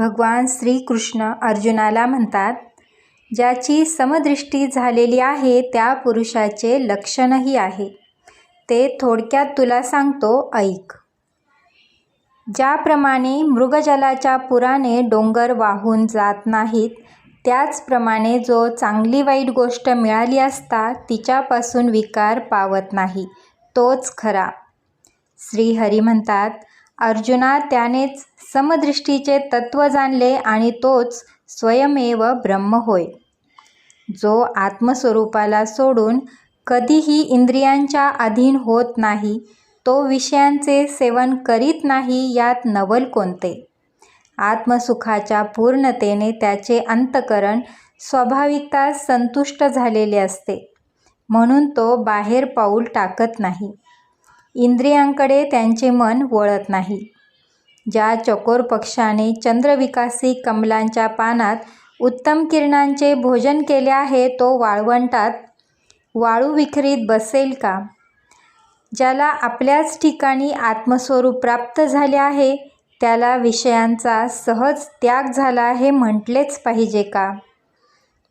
भगवान श्रीकृष्ण अर्जुनाला म्हणतात ज्याची समदृष्टी झालेली आहे त्या पुरुषाचे लक्षणही आहे. ते थोडक्यात तुला सांगतो ऐक. ज्याप्रमाणे मृगजलाच्या पुराने डोंगर वाहून जात नाहीत त्याचप्रमाणे जो चांगली वाईट गोष्ट मिळाली असता तिच्यापासून विकार पावत नाही तोच खरा. श्रीहरी म्हणतात अर्जुना त्यानेच समदृष्टीचे तत्त्व जाणले आणि तोच स्वयमेव ब्रह्म होय. जो आत्मस्वरूपाला सोडून कधीही इंद्रियांच्या अधीन होत नाही तो विषयांचे सेवन करीत नाही यात नवल कोणते? आत्मसुखाच्या पूर्णतेने त्याचे अंतकरण स्वाभाविकता संतुष्ट झालेले असते म्हणून तो बाहेर पाऊल टाकत नाही. इंद्रियांकडे त्यांचे मन वळत नाही. ज्या चकोर पक्षाने चंद्रविकासी कमलांच्या पानात उत्तम किरणांचे भोजन केले आहे तो वाळवंटात वाळू विखरीत बसेल का? ज्याला आपल्याच ठिकाणी आत्मस्वरूप प्राप्त झाले आहे त्याला विषयांचा सहज त्याग झाला हे म्हटलेच पाहिजे का?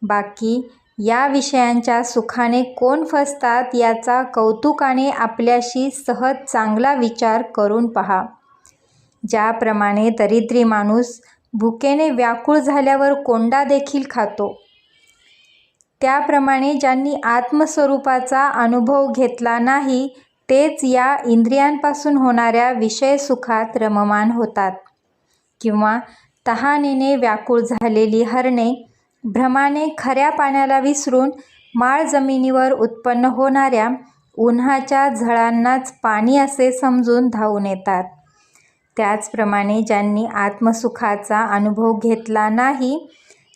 बाकी या विषयांच्या सुखाने कोण फसतात याचा कौतुकाने आपल्याशी सहज चांगला विचार करून पहा. ज्याप्रमाणे दरिद्री माणूस भुकेने व्याकुळ झाल्यावर कोंडा देखील खातो. त्याप्रमाणे ज्यांनी आत्मस्वरूपाचा अनुभव घेतला नाही तेच या इंद्रियांपासून होणाऱ्या विषयसुखात रममान होतात. किंवा तहानेने व्याकुळ झालेली हरणे भ्रमाने खऱ्या पाण्याला विसरून माळ जमिनीवर उत्पन्न होणाऱ्या उन्हाच्या झळांनाच पाणी असे समजून धावून येतात. त्याचप्रमाणे ज्यांनी आत्मसुखाचा अनुभव घेतला नाही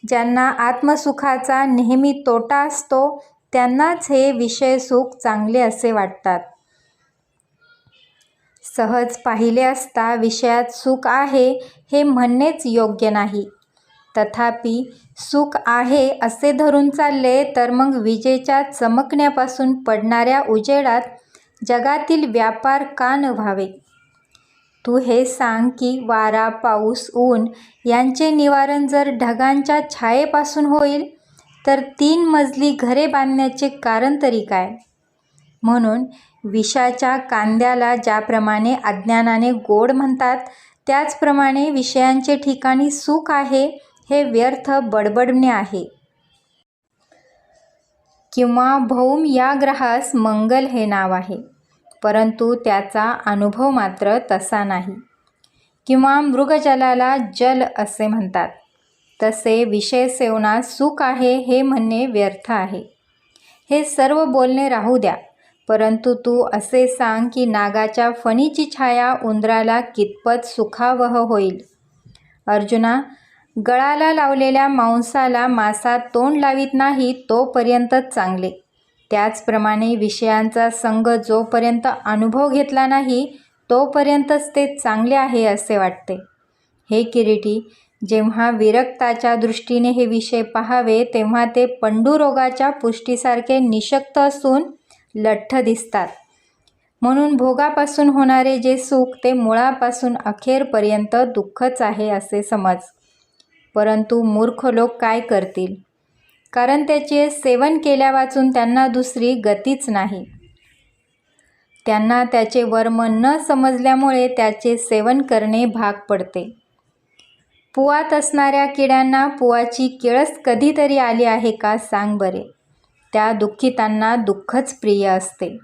ज्यांना आत्मसुखाचा नेहमी तोटा असतो त्यांनाच हे विषयसुख चांगले असे वाटतात. सहज पाहिले असता विषयात सुख आहे हे म्हणणेच योग्य नाही. तथापि सुख आहे असे धरून चालले तर मग विजेच्या चमकण्यापासून पडणाऱ्या उजेडात जगातील व्यापार का न व्हावे तू हे सांग की वारा पाऊस ऊन यांचे निवारण जर ढगांच्या छायेपासून होईल तर तीन मजली घरे बांधण्याचे कारण तरी काय? म्हणून विषाच्या कांद्याला ज्याप्रमाणे अज्ञानाने गोड म्हणतात त्याचप्रमाणे विषयांचे ठिकाणी सुख आहे हे व्यर्थ बडबडणे आहे. किंवा भौम या ग्रहास मंगल हे नाव आहे. परंतु त्याचा अनुभव मात्र तसा नाही. किंवा मृगजलाला जल असे म्हणतात. तसे विषय सेवनास सुख आहे हे म्हणणे व्यर्थ आहे. हे सर्व बोलणे राहू द्या. परंतु तू असे सांग की नागाच्या फणीची छाया उंदराला कितपत सुखावह होईल. अर्जुना गळाला लावलेल्या मांसाला मासा तोंड लावित नाही तोपर्यंतच चांगले. त्याचप्रमाणे विषयांचा संग जोपर्यंत अनुभव घेतला नाही तोपर्यंतच ते चांगले आहे असे वाटते. हे किरीटी जेव्हा विरक्ताच्या दृष्टीने हे विषय पाहावे तेव्हा ते पंडुरोगाच्या पुष्टीसारखे निशक्त असून लठ्ठ दिसतात. म्हणून भोगापासून होणारे जे सुख ते मुळापासून अखेरपर्यंत दुःखच आहे असे समज. परंतु मूर्ख लोक काय करतील? कारण त्याचे सेवन केल्या वाचून त्यांना दुसरी गतीच नाही. त्यांना त्याचे वर्म न समजल्यामुळे त्याचे सेवन करणे भाग पडते. पुवात असणाऱ्या किड्यांना पुवाची केळस कधीतरी आली आहे का सांग बरे. त्या दुःखितांना दुःखच प्रिय असते.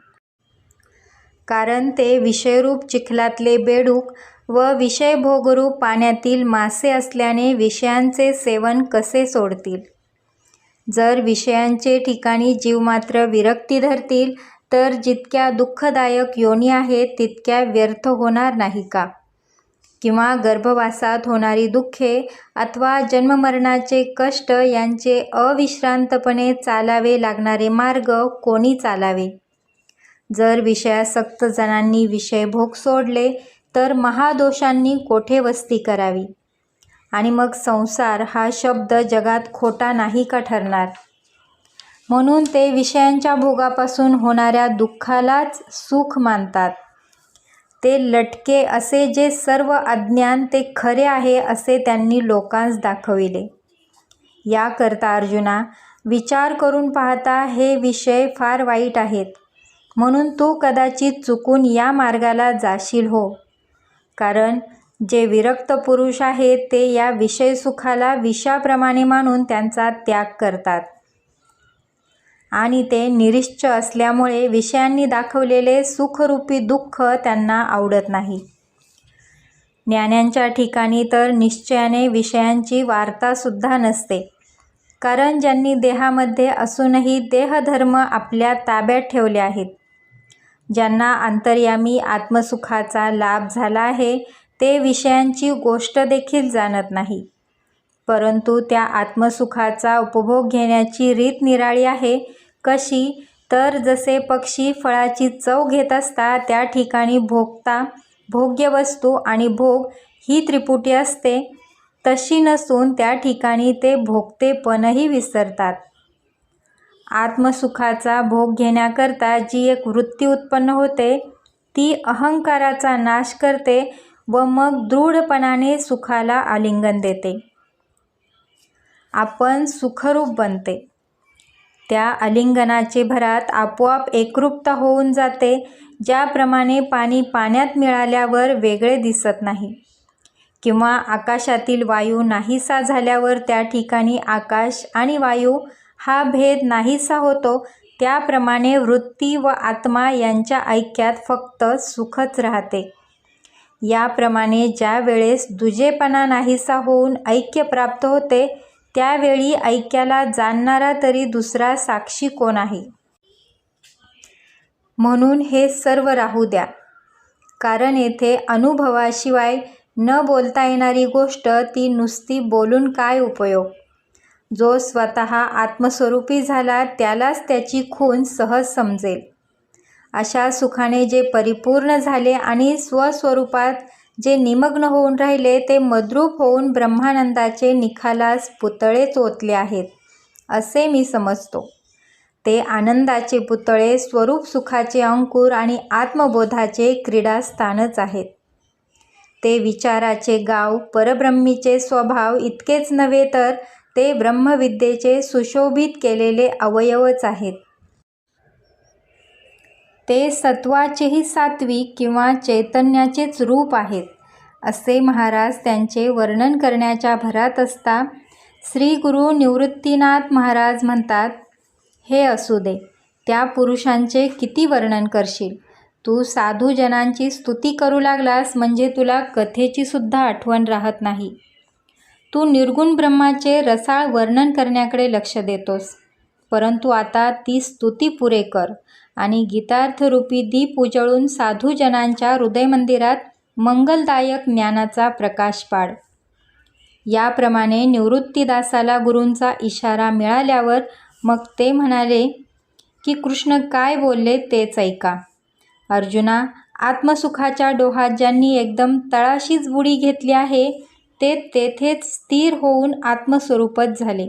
कारण ते विषयरूप चिखलातले बेडूक व विषयभोगरूप पाण्यातील मासे असल्याने विषयांचे सेवन कसे सोडतील? जर विषयांचे ठिकाणी जीव मात्र विरक्ती धरतील तर जितक्या दुःखदायक योनी आहेत तितक्या व्यर्थ होणार नाही का? किंवा गर्भवासात होणारी दुःखे अथवा जन्ममरणाचे कष्ट यांचे अविश्रांतपणे चालावे लागणारे मार्ग कोणी चालावे? जर विषयासक्त जणांनी विषयभोग सोडले तर महादोषांनी कोठे वस्ती करावी? आणि मग संसार हा शब्द जगात खोटा नाही का ठरणार? म्हणून ते विषयांच्या भोगापासून होणाऱ्या दुःखालाच सुख मानतात. ते लटके असे जे सर्व अज्ञान ते खरे आहे असे त्यांनी लोकांस दाखविले. याकरता अर्जुना विचार करून पाहता हे विषय फार वाईट आहेत. म्हणून तू कदाचित चुकून या मार्गाला जाशील हो. कारण जे विरक्त पुरुष आहेत ते या विषय सुखाला विषाप्रमाणे मानून त्यांचा त्याग करतात. आणि ते निरिश्च असल्यामुळे विषयांनी दाखवलेले सुखरूपी दुःख त्यांना आवडत नाही. ज्ञानांच्या ठिकाणी तर निश्चयाने विषयांची वार्तासुद्धा नसते. कारण ज्यांनी देहामध्ये असूनही देहधर्म आपल्या ताब्यात ठेवले आहेत. ज्यांना अंतर्यामी आत्मसुखाचा लाभ झाला आहे ते विषयांची गोष्ट देखील जाणत नाही. परंतु त्या आत्मसुखाचा उपभोग घेण्याची रीत निराळी आहे. कशी? तर जसे पक्षी फळाची चव घेत असता त्या ठिकाणी भोगता भोग्य वस्तू आणि भोग ही त्रिपुटी असते. तशी नसून त्या ठिकाणी ते भोगतेपणही विसरतात. आत्मसुखाचा भोग घेण्याकरता जी एक वृत्ती उत्पन्न होते ती अहंकाराचा नाश करते व मग दृढपणाने सुखाला आलिंगन देते. आपण सुखरूप बनते. त्या आलिंगनाचे भरात आपोआप एकरूपता होऊन जाते ज्याप्रमाणे पाणी पाण्यात मिळाल्यावर वेगळे दिसत नाही किंवा आकाशातील वायू नाहीसा झाल्यावर त्या ठिकाणी आकाश आणि वायू हा भेद नाहीसा होतो. त्याप्रमाणे वृत्ती व आत्मा यांच्या ऐक्यात फक्त सुखच राहते. याप्रमाणे ज्या वेळेस दुजेपणा नाहीसा होऊन ऐक्य प्राप्त होते त्यावेळी ऐक्याला जाणणारा तरी दुसरा साक्षी कोण आहे? म्हणून हे सर्व राहू द्या. कारण येथे अनुभवाशिवाय न बोलता येणारी गोष्ट ती नुसती बोलून काय उपयोग? जो स्वतः आत्मस्वरूपी झाला त्यालाच त्याची खून सहज समजेल. अशा सुखाने जे परिपूर्ण झाले आणि स्वस्वरूपात जे निमग्न होऊन राहिले ते मद्रूप होऊन ब्रह्मानंदाचे निखालास पुतळे चोतले आहेत असे मी समजतो. ते आनंदाचे पुतळे स्वरूप सुखाचे अंकुर आणि आत्मबोधाचे क्रीडास्थानच आहेत. ते विचाराचे गाव परब्रह्मीचे स्वभाव इतकेच नव्हे तर ते ब्रह्मविद्येचे सुशोभित केलेले अवयवच आहेत. ते सत्वाचेही सात्विक किंवा चैतन्याचेच रूप आहेत असे महाराज त्यांचे वर्णन करण्याच्या भरात असता श्री गुरु निवृत्तीनाथ महाराज म्हणतात हे असू दे त्या पुरुषांचे किती वर्णन करशील? तू साधूजनांची स्तुती करू लागलास म्हणजे तुला कथेची सुद्धा आठवण राहत नाही. तू निर्गुण ब्रह्माचे रसाळ वर्णन करण्याकडे लक्ष देतोस. परंतु आता ती स्तुती पुरे कर आणि गीतार्थरूपी दीप उजळून साधूजनांच्या हृदयमंदिरात मंगलदायक ज्ञानाचा प्रकाश पाड. याप्रमाणे निवृत्तीदासाला गुरूंचा इशारा मिळाल्यावर मग ते म्हणाले की कृष्ण काय बोलले तेच ऐका. अर्जुना आत्मसुखाच्या डोहात ज्यांनी एकदम तळाशीच बुडी घेतली आहे ते तेथेच स्थिर होऊन आत्मस्वरूपच झाले.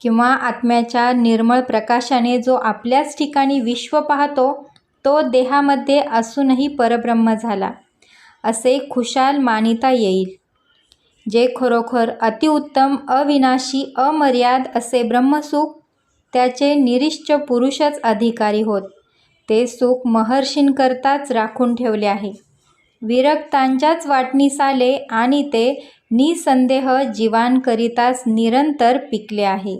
किंवा आत्म्याच्या निर्मळ प्रकाशाने जो आपल्याच ठिकाणी विश्व पाहतो तो देहामध्ये असूनही परब्रह्म झाला असे खुशाल मानिता येईल. जे खरोखर अतिउत्तम अविनाशी अमर्याद असे ब्रह्मसुख त्याचे निरिश्च पुरुषच अधिकारी होत ते सुख महर्षींकरताच राखून ठेवले आहे. विरक्तांच्याच वाटणीस आले आणि ते निसंदेह जीवांकरिताच निरंतर पिकले आहे.